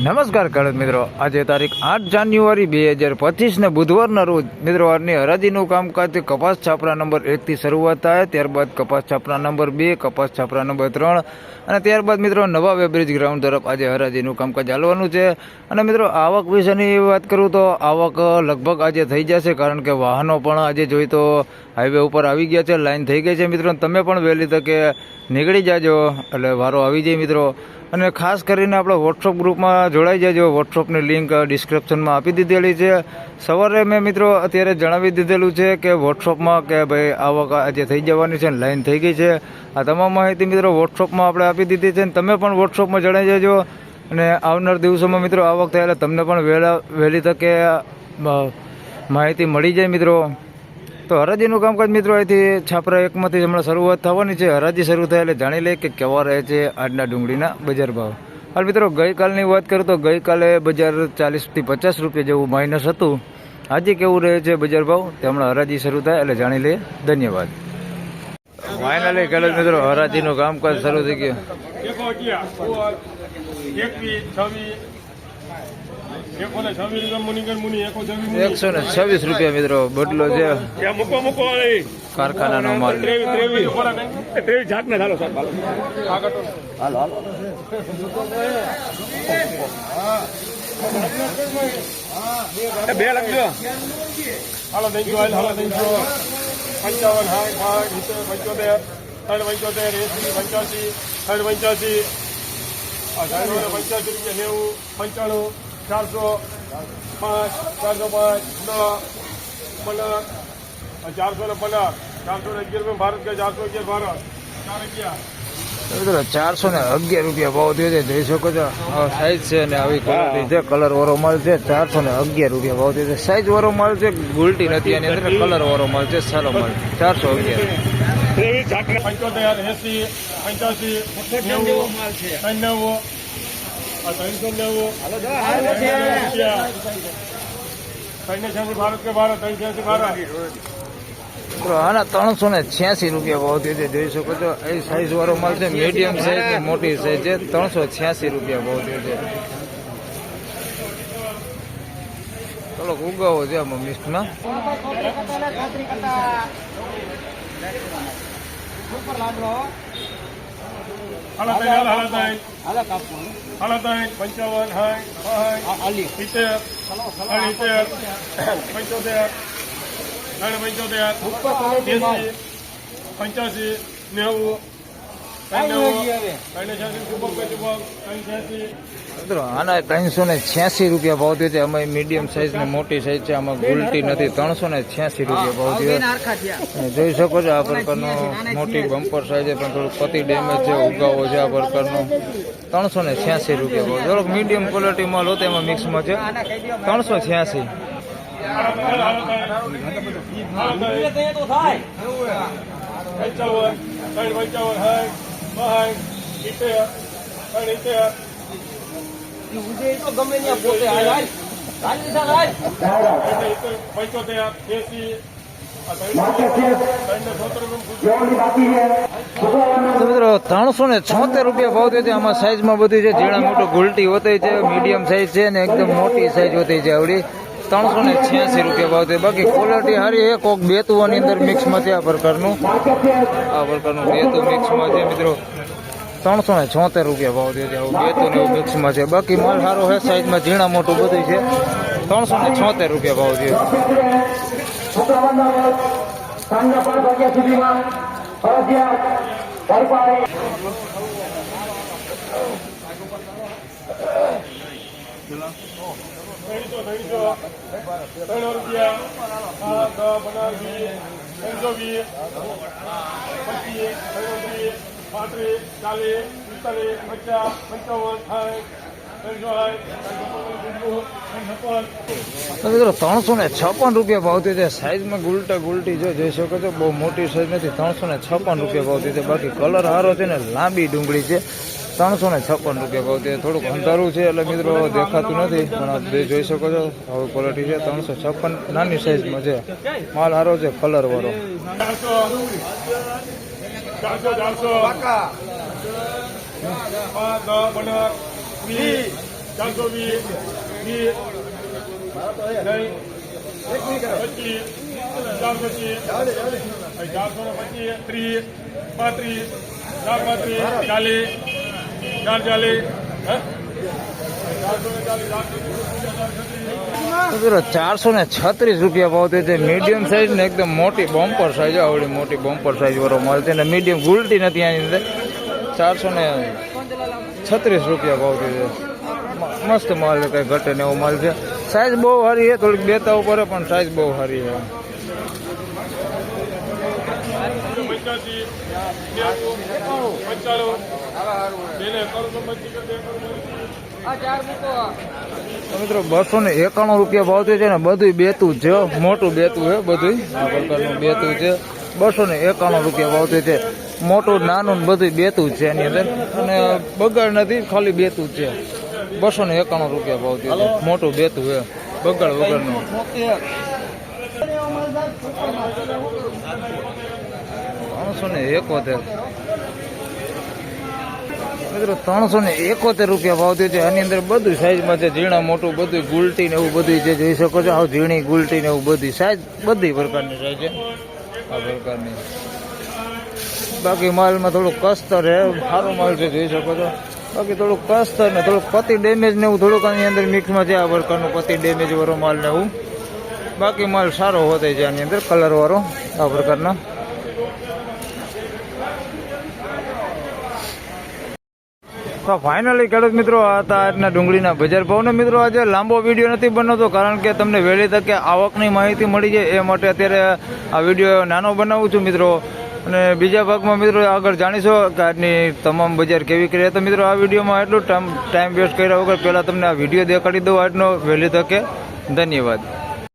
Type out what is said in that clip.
નમસ્કાર ખેડૂત મિત્રો. આજે તારીખ આઠ જાન્યુઆરી બે હજાર પચીસને બુધવારના રોજ મિત્રો આજની હરાજીનું કામકાજ કપાસ છાપરા નંબર એકથી શરૂઆત થાય, ત્યારબાદ કપાસ છાપરા નંબર બે, કપાસ છાપરા નંબર ત્રણ અને ત્યારબાદ મિત્રો નવા વેબ્રિજ ગ્રાઉન્ડ તરફ આજે હરાજીનું કામકાજ ચાલવાનું છે. અને મિત્રો આવક વિશેની વાત કરું તો આવક લગભગ આજે થઈ જશે કારણ કે વાહનો પણ આજે જોઈ તો હાઈવે ઉપર આવી ગયા છે, લાઈન થઈ ગઈ છે. મિત્રો તમે પણ વહેલી તકે નીકળી જાજો. એટલે વારો આવી જાય મિત્રો. અને ખાસ કરીને આપણે વોટ્સઅપ ગ્રુપમાં જોડાઈ જજો. વોટ્સઅપની લિંક ડિસ્ક્રિપ્શનમાં આપી દીધેલી છે. સવારે મેં મિત્રો અત્યારે જણાવી દીધેલું છે કે વોટ્સઅપમાં કે ભાઈ આવક આજે થઈ જવાની છે લાઈન થઈ ગઈ છે. આ તમામ માહિતી મિત્રો વોટ્સઅપમાં આપણે આપી દીધી છે અને તમે પણ વોટ્સઅપમાં જણાઈ જજો. અને આવનાર દિવસોમાં મિત્રો આવક થાય એટલે તમને પણ વહેલા વહેલી તકે માહિતી મળી જાય મિત્રો. તો હરાજીનું કામકાજ મિત્રો અહીંથી છાપરા એકમાંથી હમણાં શરૂઆત થવાની છે. હરાજી શરૂ થાય એટલે જાણી લે કે કેવા રહે છે આજના ડુંગળીના બજાર ભાવ. હાલ મિત્રો ગઈકાલની વાત કરું તો ગઈકાલે બજાર ચાલીસથી પચાસ રૂપિયા જેવું માઇનસ હતું. આજે કેવું રહે છે બજાર ભાવ? તે હમણાં હરાજી શરૂ થાય એટલે જાણી લે ધન્યવાદ. ફાઇનલી ખેડૂત મિત્રો, હરાજીનું કામકાજ શરૂ થઈ ગયું. એકસો ને છવ્વીસ રૂપિયા મિત્રો બદલો છે. કારખાનાનો માલ. ત્રેવીસ જાત ને હાલો. બે લખજો હાલો ત્રણસો હાલ હાલો ત્રણસો પંચાવન સાઠ સાઠ પંચોતેર ત્રણ પંચોતેર એસી પંચ્યાસી ત્રણ પંચ્યાસી. પંચ્યાસી રૂપિયા નેવું પંચાણું. ચારસો પાંચ ચારસો પાંચ ન પંદર ચારસો ને પંદર ચારસો ને અગિયાર ભારત કે ચારસો અગિયાર ભારત ચાર અગિયાર. ચારસો ને અગિયાર રૂપિયા ભાવ થયો છે જોઈ શકો છો આ સાઈઝ છે અને આવી ક્વોલિટી છે કલર વાળો માલ છે ચારસો ને અગિયાર રૂપિયા ભાવ થયો છે. સાઈઝ વાળો માલ છે ગુલટી નથી એની અંદર કલર વાળો માલ છે સારો માલ ચારસો અગિયાર. પંચોતેર એસી પંચ્યાસી નેવું આ ત્રણસો નેવું રૂપિયા છ્યાસી ભારત કે ભારત ત્રણ ભારત આના ત્રણસો ને છ્યાસી રૂપિયા ભાવ થયો છે જોઈ શકો છો. એ સાઈઝ વાળો માલ છે મીડિયમ સાઈઝ મોટી સાઈઝ છે ત્રણસો છ્યાસી રૂપિયા ભાવ થયો છે ચલો ઉગાવો છે આમાં મિક્સમાં ત્રણ પંચાવન સાઠ સિત્તેર સિત્તેર પંચોતેર. ત્રણ પંચોતેર. પંચ્યાસી. નેવું. આના ત્રણસો ને છ્યાસી રૂપિયા ભાવ થયો છે. અમે મીડિયમ સાઈઝ ને મોટી સાઈઝ છે. આમાં ગુલટી નથી. ત્રણસો ને છ્યાસી રૂપિયા ભાવ થયો. જોઈ શકો છો આ પ્રકારનો મોટી બમ્પર સાઈઝ છે પણ થોડુંક પતિ ડેમેજ છે ઉગાવો છે આ પ્રકારનો. ત્રણસો ને છ્યાસી રૂપિયા ભાવ. થોડોક મીડિયમ ક્વોલિટી માલ તેમાં એમાં મિક્સમાં છે. ત્રણસો છ્યાસી. પંચાવન ત્રણ પંચાવન સાઠ સાઠ સિત્તેર ત્રણ સિત્તેર પંચોતેર એસી ત્રણ સોતેર તો મિત્રો ત્રણસો ને છોતેર રૂપિયા ભાવ થયો છે. આમાં સાઈઝમાં બધી છે. ઝીણા મોટો ગુલટી હોતી છે મીડિયમ સાઈઝ છે ને એકદમ મોટી સાઈઝ હોતી છે આવડી. ત્રણસો ને છ્યાસી રૂપિયા ભાવ થયો. બાકી ક્વોલિટી સારી છે. કોક બેતુવાની અંદર મિક્સમાં છે આ પ્રકારનું. આ પ્રકારનું બેતુ મિક્સમાં છે મિત્રો. ત્રણસો ને છોતેર રૂપિયા ભાવ થયો છે આવું બેતુ એવું મિક્સમાં છે. બાકી માલ સારો છે. સાઈઝમાં ઝીણા મોટું બધું છે. ત્રણસો ને છોતેર રૂપિયા ભાવ થયો ત્રણસો ત્રણસો ત્રણ રૂપિયા દસ વીસ ત્રણસો વીસ પચીસ ત્રણત્રીસ પાંત્રીસ, ચાલીસ, પિસ્તાલીસ, પચાસ, પંચાવન, સાઠ, ત્રણસો ત્રણસો ત્રણસો ને છપ્પન રૂપિયા ભાવતી છે. સાઈઝમાં ગુલટા ગુલટી જો જોઈ શકો છો, બહુ મોટી સાઈઝ નથી. ત્રણસો ને છપ્પન રૂપિયા ભાવતી છે. બાકી કલર સારો છે ને લાંબી ડુંગળી છે. ત્રણસો ને છપ્પન રૂપિયા ભાવ તે થોડુંક અંધારું છે એટલે મિત્રો દેખાતું નથી પણ બે જોઈ શકો છો હવે ક્વોલિટી છે ત્રણસો છપ્પન નાની સાઈઝમાં છે માલ સારો છે કલર વાળો ચારસો ચાલીસ? ચારસો ને છત્રીસ. રૂપિયા ભાવ છે. મીડિયમ સાઈઝ ને એકદમ મોટી બોમ્પર સાઈઝ આવડી મોટી બોમ્પર સાઈઝ વાળો માલ છે. ને મીડિયમ ગુલટી નથી આની અંદર. ચારસો ને છત્રીસ રૂપિયા ભાવ છે. મસ્ત માલ છે કઈ ઘટે ને એવો માલ છે. સાઈઝ બહુ સારી છે થોડીક બેતા ઉપર પણ સાઈઝ બહુ સારી છે. પંચાણું. મિત્રો બસો ને એકાણું રૂપિયા ભાવ છે ને બધું બેતું છે મોટું બેતું છે બધું આ પ્રકારનું બેતું છે. બસો ને એકાણું રૂપિયા ભાવ છે. મોટું, નાનું બધું બેતું છે એની અંદર. અને બગાડ નથી, ખાલી બેતું છે. બસો ને એકાણું રૂપિયા ભાવ છે. મોટું બેતું છે. બગાડ વગરનું. ત્રણસો ને એકોતેર. મિત્રો, ત્રણસો ને એકોતેર રૂપિયા ભાવ થયો છે. આની અંદર બધું સાઈઝમાં છે. ઝીણા, મોટું, બધું ગુલટી ને એવું બધું છે. જોઈ શકો છો, આવું ઝીણી ગુલટી ને એવું બધી સાઈઝ બધી પ્રકારની સાઈઝ છે. આ પ્રકારની. બાકી માલમાં થોડુંક કસ્તર છે સારો માલ છે, જોઈ શકો છો. બાકી થોડુંક કસ્તર ને થોડુંક પતિ ડેમેજ ને એવું થોડુંક આની અંદર મિક્સમાં છે આ પ્રકારનું પતિ ડેમેજ વાળો માલ ને એવું. બાકી માલ સારો હોતે છે આની અંદર કલર વાળો, આ પ્રકારના. તો ફાઇનલી ખેડૂત મિત્રો હતા આજના ડુંગળીના બજાર ભાવને મિત્રો. આજે લાંબો વીડિયો નથી બનાવતો કારણ કે તમને વહેલી તકે આવકની માહિતી મળી જાય એ માટે અત્યારે આ વીડિયો નાનો બનાવું છું મિત્રો. અને બીજા ભાગમાં મિત્રો આગળ જાણીશો કે આજની તમામ બજાર કેવી કરી. તો મિત્રો, આ વિડીયોમાં એટલું ટાઈમ ટાઈમ વેસ્ટ કર્યા વગર પહેલાં તમને આ વીડિયો દેખાડી દઉં. આજનો વહેલી તકે ધન્યવાદ.